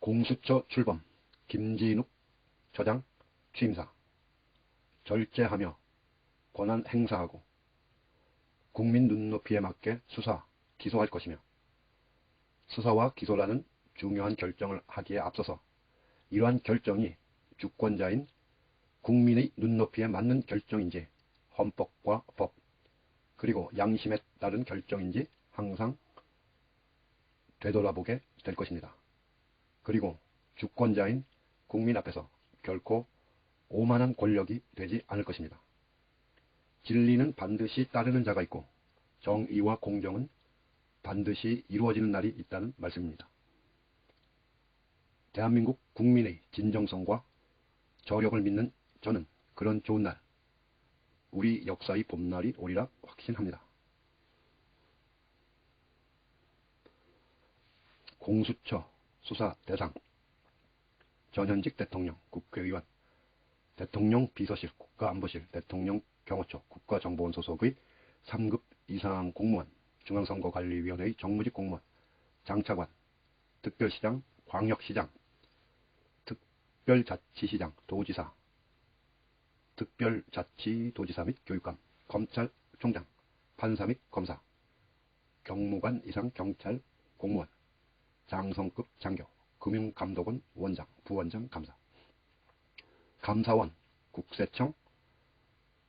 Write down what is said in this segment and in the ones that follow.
공수처 출범 김진욱 처장 취임사 절제하며 권한 행사하고 국민 눈높이에 맞게 수사, 기소할 것이며 수사와 기소라는 중요한 결정을 하기에 앞서서 이러한 결정이 주권자인 국민의 눈높이에 맞는 결정인지 헌법과 법 그리고 양심에 따른 결정인지 항상 되돌아보게 될 것입니다. 그리고 주권자인 국민 앞에서 결코 오만한 권력이 되지 않을 것입니다. 진리는 반드시 따르는 자가 있고 정의와 공정은 반드시 이루어지는 날이 있다는 말씀입니다. 대한민국 국민의 진정성과 저력을 믿는 저는 그런 좋은 날, 우리 역사의 봄날이 오리라 확신합니다. 공수처 수사 대상. 전현직 대통령, 국회의원, 대통령 비서실, 국가안보실, 대통령 경호처, 국가정보원 소속의 3급 이상 공무원, 중앙선거관리위원회의 정무직 공무원, 장차관, 특별시장, 광역시장, 특별자치시장, 도지사, 특별자치도지사 및 교육감, 검찰총장, 판사 및 검사, 경무관 이상 경찰 공무원, 장성급 장교, 금융감독원 원장, 부원장 감사, 감사원, 국세청,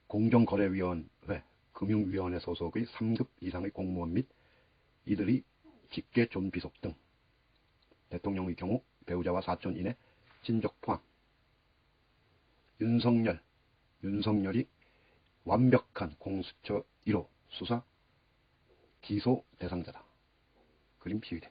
공정거래위원회, 금융위원회 소속의 3급 이상의 공무원 및 이들이 직계 존비속 등 대통령의 경우 배우자와 사촌 이내 친족 포함. 윤석열, 윤석열이 완벽한 공수처 1호 수사 기소 대상자다. 그림 피의대